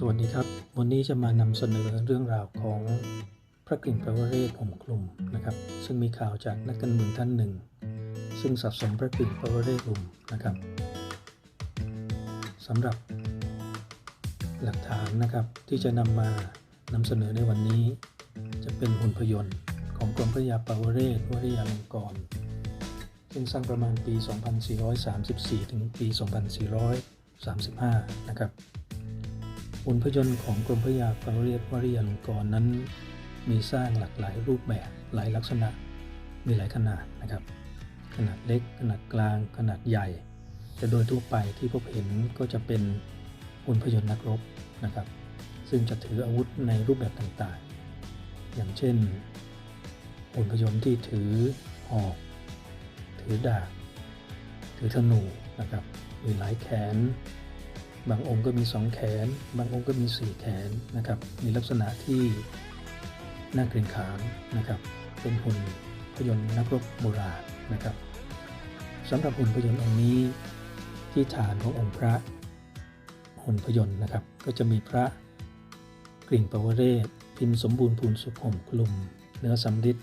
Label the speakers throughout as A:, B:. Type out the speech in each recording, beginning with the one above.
A: สวัสดีครับ วันนี้จะมานำเสนอเรื่องราวของพระกลิ่งปวเรศห่มคลุมนะครับ ซึ่งมีข่าวจากนักการเมืองท่านหนึ่ง ซึ่งสับสนพระกลิ่งปวเรศห่มนะครับสำหรับหลักฐานนะครับที่จะนำมานำเสนอในวันนี้ จะเป็นหุ่นพยนต์ของกรมพระยาปวเรศวริยาลงกรณ์ซึ่งสร้างประมาณปี 2434 ถึงปี 2435 นะครับ หุ่นพยนต์ของกรมพระยาปรเรียวริยาลงกรณ์นั้น มีสร้างหลากหลายรูปแบบหลายลักษณะ มีหลายขนาดนะครับ ขนาดเล็ก ขนาดกลาง ขนาดใหญ่ แต่โดยทั่วไปที่พบเห็นก็จะเป็นหุ่นพยนต์นักรบนะครับ ซึ่งจะถืออาวุธในรูปแบบต่างๆ อย่างเช่นหุ่นพยนต์ที่ถือหอก ถือดาบ ถือธนูนะครับ มีหลายแขน บางองค์ก็มี 2 แขน บางองค์ก็มี 4 แขนนะครับ มีลักษณะที่น่าเกรงขามนะครับ เป็นหุ่นพยนต์นักรบโบราณนะครับสำหรับหุ่นพยนต์องค์นี้ที่ฐานขององค์พระหุ่นพยนต์นะครับ ก็จะมีพระกริ่งปวเรศพิมพ์สมบูรณ์พูนสุขห่มคลุมเนื้อสำริด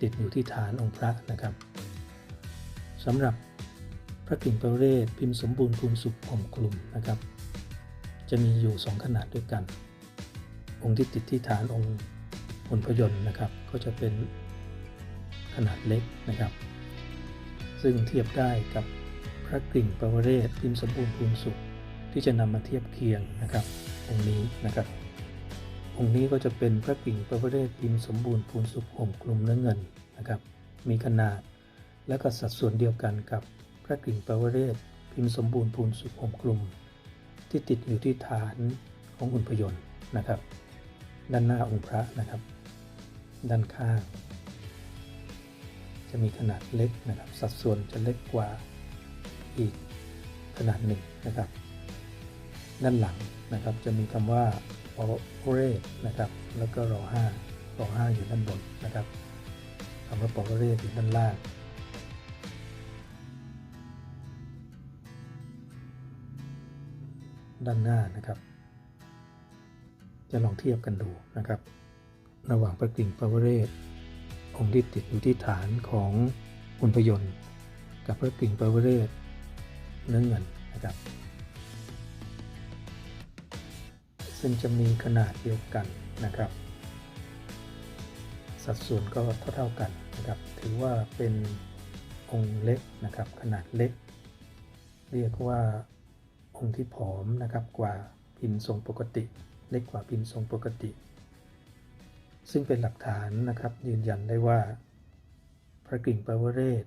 A: ติดอยู่ที่ฐานองค์พระนะครับสำหรับพระกิ่งปวเรศพิมพ์สมบูรณ์พูนสุขห่มคลุมนะครับ จะมีอยู่ 2 ขนาดด้วยกัน องค์ที่ติดที่ฐานองค์หุ่นพยนต์นะครับ ก็จะเป็นขนาดเล็กนะครับ ซึ่งเทียบได้กับพระกริ่งปวเรศพิมพ์สมบูรณ์พูนสุข ที่จะนำมาเทียบเคียงนะครับองค์นี้นะครับ องค์นี้ก็จะเป็นพระกริ่งปวเรศพิมพ์สมบูรณ์พูนสุขห่มคลุมเนื้อเงินนะครับ มีขนาดและก็สัดส่วนเดียวกันกับพระกริ่งปวเรศพิมพ์สมบูรณ์พูนสุขห่มคลุม ที่ติดอยู่ที่ฐานของหุ่นพยนต์นะครับ ด้านหน้าองค์พระนะครับ ด้านข้าง จะมีขนาดเล็กนะครับ สัดส่วนจะเล็กกว่าอีกขนาดหนึ่งนะครับ ด้านหลังนะครับจะมีคำว่าโอเรสนะครับ แล้วก็รอห้ารอห้าอยู่ด้านบนนะครับคำว่าปอเรสอยู่ด้านล่าง ด้านหน้านะครับ จะลองเทียบกันดูนะครับ ระหว่างพระกริ่งปวเรศองค์ที่ติดอยู่ที่ฐานของหุ่นพยนต์กับพระกริ่งปวเรศเนื้อเงินนะครับ ซึ่งจะมีขนาดเดียวกันนะครับ สัดส่วนก็เท่าๆกันนะครับ ถือว่าเป็นองค์เล็กนะครับ ขนาดเล็ก เรียกว่า องค์ที่ผอมนะครับกว่าพิมพ์ทรงปกติ เล็กกว่าพิมพ์ทรงปกติ ซึ่งเป็นหลักฐานนะครับยืนยันได้ว่า พระกริ่งปวเรศ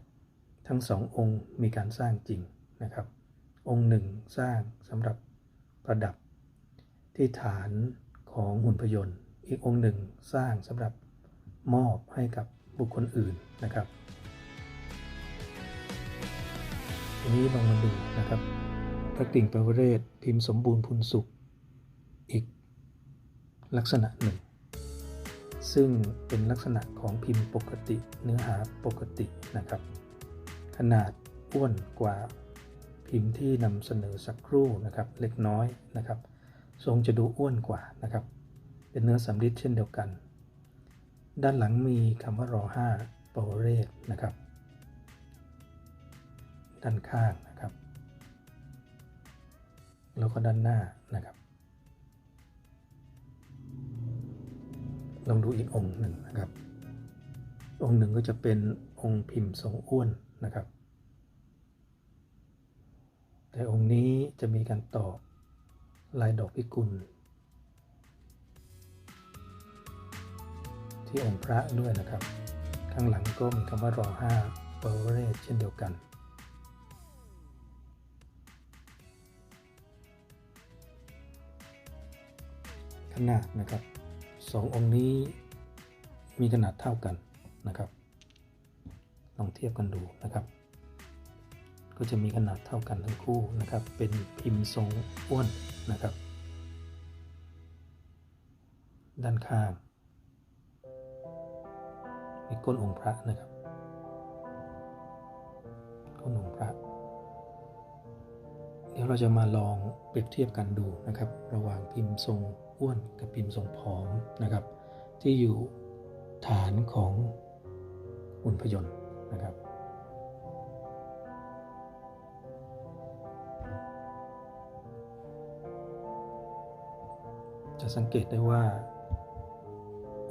A: ทั้งสององค์มีการสร้างจริงนะครับ องค์หนึ่งสร้างสำหรับประดับที่ฐานของหุ่นพยนต์ อีกองค์หนึ่งสร้างสำหรับมอบให้กับบุคคลอื่นนะครับทีนี้ลองมาดูนะครับ พระกริ่งปวเรศพิมพ์สมบูรณ์พูนสุข อีกลักษณะหนึ่ง ซึ่งเป็นลักษณะของพิมพ์ปกติเนื้อหาปกตินะครับ ขนาดอ้วนกว่าพิมพ์ที่นำเสนอสักครู่นะครับเล็กน้อยนะครับ ทรงจะดูอ้วนกว่านะครับ เป็นเนื้อสำริดเช่นเดียวกัน ด้านหลังมีคำว่ารอห้าปวเรศนะครับ ด้านข้าง แล้วก็ด้านหน้านะครับลองดูอีกองค์หนึ่งนะครับ องค์หนึ่งก็จะเป็นองค์พิมพ์ทรงอ้วนนะครับ แต่องค์นี้จะมีการตอกลายดอกพิกุล ที่องค์พระด้วยนะครับ ข้างหลังก็มีคำว่ารอห้าเปอร์เรสเช่นเดียวกัน ขนาดนะครับสององค์นี้มีขนาดเท่ากันนะครับ ลองเทียบกันดูนะครับ ก็จะมีขนาดเท่ากันทั้งคู่นะครับ เป็นพิมพ์ทรงอ้วนนะครับ ด้านข้างมีก้นองค์พระนะครับ ก้นองค์พระ เดี๋ยวเราจะมาลองเปรียบเทียบกันดูนะครับ ระหว่างพิมพ์ทรง อ้วนกับพิมพ์ทรงผอมนะครับ ที่อยู่ฐานของหุ่นพยนต์นะครับ จะสังเกตได้ว่า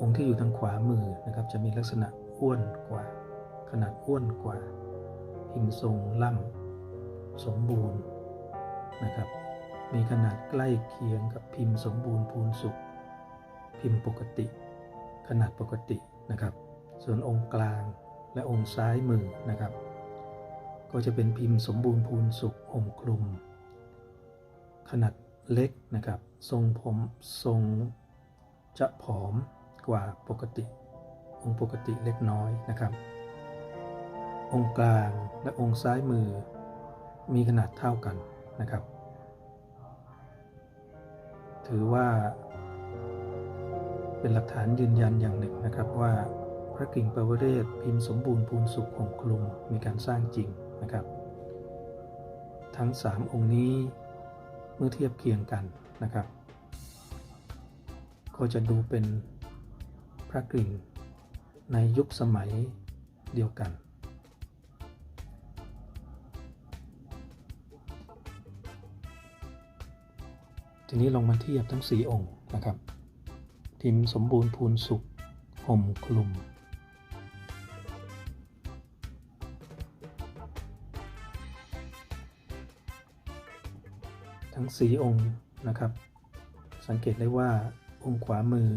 A: องค์ที่อยู่ทางขวามือนะครับ จะมีลักษณะอ้วนกว่า ขนาดอ้วนกว่า พิมพ์ทรงล่ำสมบูรณ์นะครับ มีขนาดใกล้เคียงกับพิมพ์สมบูรณ์พูนสุข พิมพ์ปกติ ขนาดปกตินะครับ ส่วนองค์กลางและองค์ซ้ายมือนะครับ ก็จะเป็นพิมพ์สมบูรณ์พูนสุขห่มคลุม ขนาดเล็กนะครับ ทรงผมทรงจะผอมกว่าปกติ องค์ปกติเล็กน้อยนะครับ องค์กลางและองค์ซ้ายมือ มีขนาดเท่ากันนะครับ ถือว่า เป็นหลักฐานยืนยันอย่างหนึ่งนะครับว่าพระกิ่งปวเรศพิมพ์สมบูรณ์พูนสุขห่มคลุมมีการสร้างจริงนะครับ ทั้งสามองค์นี้เมื่อเทียบเคียงกันนะครับ ก็จะดูเป็นพระกิ่งในยุคสมัยเดียวกัน ทีนี้ลองมาเทียบทั้งสีองค์นะครับพิมพ์สมบูรณ์พูนสุขห่มคลุม ทั้งสีองค์นะครับ สังเกตได้ว่าองค์ขวามือ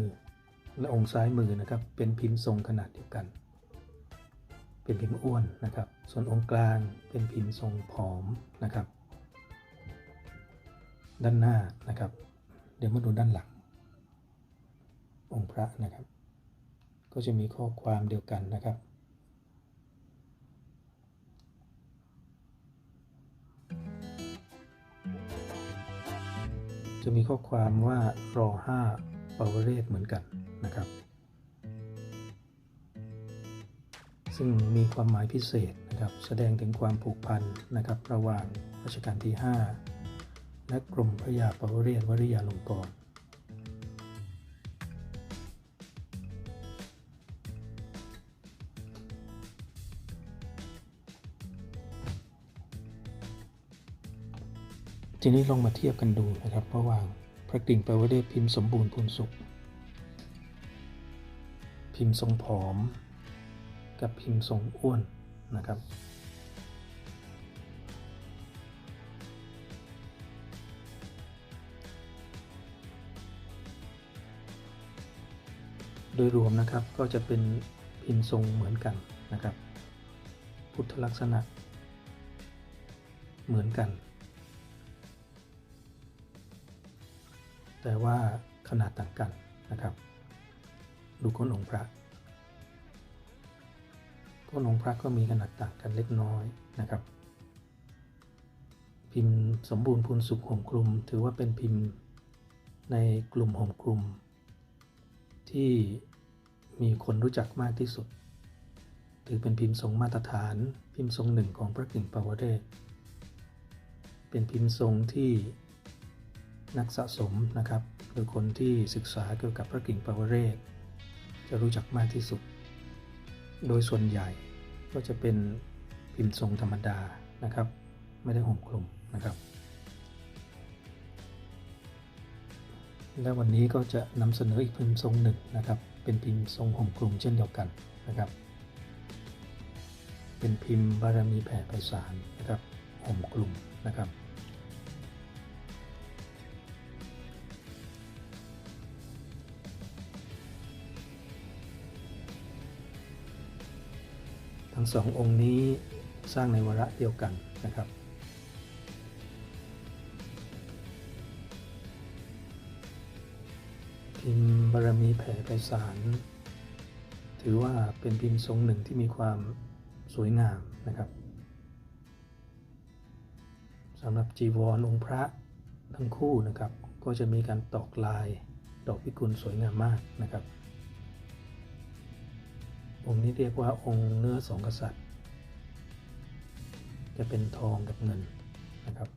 A: และองค์ซ้ายมือนะครับ เป็นพิมพ์ทรงขนาดเดียวกัน เป็นพิมพ์อ้วนนะครับ ส่วนองค์กลางเป็นพิมพ์ทรงผอมนะครับ ด้านหน้านะครับ เดี๋ยวมาดูด้านหลัง องค์พระนะครับ ก็จะมีข้อความเดียวกันนะครับ จะมีข้อความว่ารอห้าปวเรศเหมือนกันนะครับ ซึ่งมีความหมายพิเศษนะครับ แสดงถึงความผูกพันนะครับ ระหว่างรัชกาลที่ 5 และกรมพระยาปวเรศวริยาลงกรณ์ทีนี้ลองมาเทียบกันดูนะครับระหว่างพระกริ่งปว่าได้พิมพ์สมบูรณ์พูนสุข พิมพ์ทรงผอม กับพิมพ์ทรงอ้วนนะครับ โดยรวมนะครับก็จะเป็นพิมพ์ทรงเหมือนกันนะครับ พุทธลักษณะ เหมือนกัน แต่ว่าขนาดต่างกันนะครับ ดูก้นองค์พระก้นองค์พระก็มีขนาดต่างกันเล็กน้อยนะครับ พิมพ์สมบูรณ์พูนสุขห่มคลุมถือว่าเป็นพิมพ์ในกลุ่มห่มคลุมที่ มีคนรู้จักมากที่สุด ถือเป็นพิมพ์ทรงมาตรฐานพิมพ์ทรงหนึ่งของพระกิ่งปวเรศเป็นพิมพ์ทรงที่นักสะสมนะครับ หรือคนที่ศึกษาเกี่ยวกับพระกิ่งปวเรศจะรู้จักมากที่สุด โดยส่วนใหญ่ก็จะเป็นพิมพ์ทรงธรรมดานะครับ ไม่ได้ห่มคลุมนะครับ และวันนี้ก็จะนำเสนออีกพิมพ์ทรงหนึ่งนะครับ เป็นพิมพ์ทรงห่มคลุมเช่นเดียวกันนะครับ เป็นพิมพ์บารมีแผ่ไพศาลนะครับห่มคลุมนะครับทั้งสององค์นี้สร้างในวาระเดียวกันนะครับ พิมพ์บารมีแผ่ไพศาลถือว่าเป็นพิมพ์ทรงหนึ่งที่มีความสวยงามนะครับสำหรับจีวรองค์พระทั้งคู่นะครับ ก็จะมีการตอกลายดอกพิกุลสวยงามมากนะครับ องค์นี้เรียกว่าองค์เนื้อสองกษัตริย์ จะเป็นทองกับเงินนะครับ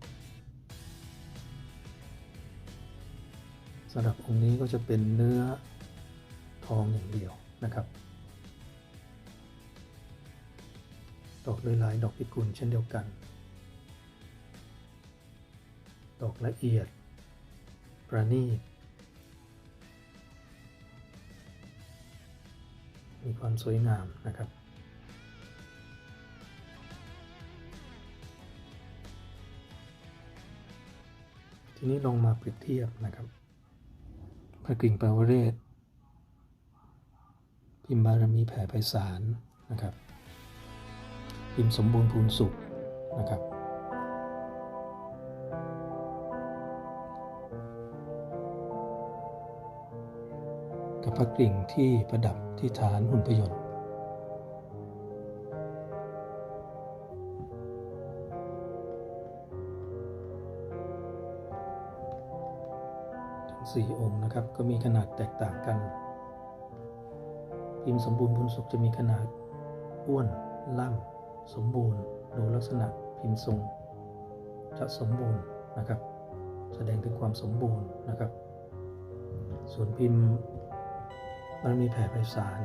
A: สำหรับองค์นี้ก็จะเป็นเนื้อทองอย่างเดียวนะครับ ดอกด้วยลายดอกพิกุลเช่นเดียวกัน ดอกละเอียด ประณีต มีความสวยงามนะครับทีนี้ลองมาเปรียบเทียบนะครับ พระกริ่งปาวเรศพิมพ์บารมีแผ่ไพศาลนะครับพิมพ์สมบูรณ์พูนสุขนะครับกับพระกริ่งที่ประดับที่ฐานหุ่นพยนต์ ทั้งสี่องค์นะครับ ก็มีขนาดแตกต่างกัน พิมพ์สมบูรณ์บุญสุขจะมีขนาดอ้วน ล่ำ สมบูรณ์ ดูลักษณะพิมพ์ทรง จะสมบูรณ์นะครับ แสดงถึงความสมบูรณ์นะครับ ส่วนพิมพ์มันมีแผ่ไพศาล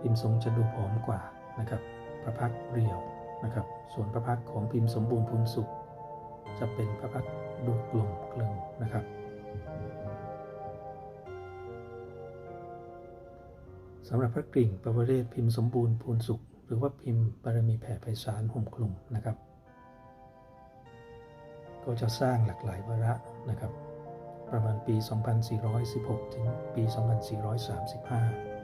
A: พิมพ์ทรงจะดูผอมกว่านะครับ พระพักเรียวนะครับ ส่วนพระพักของพิมพ์สมบูรณ์พูนสุข จะเป็นพระพักดูกลมกลึงนะครับ สำหรับพระกริ่งปวเรศพิมพ์สมบูรณ์พูนสุข หรือว่าพิมพ์บารมีแผ่ไพศาลห่มคลุมนะครับ ก็จะสร้างหลากหลายวาระนะครับ ประมาณปี 2416 ถึงปี 2435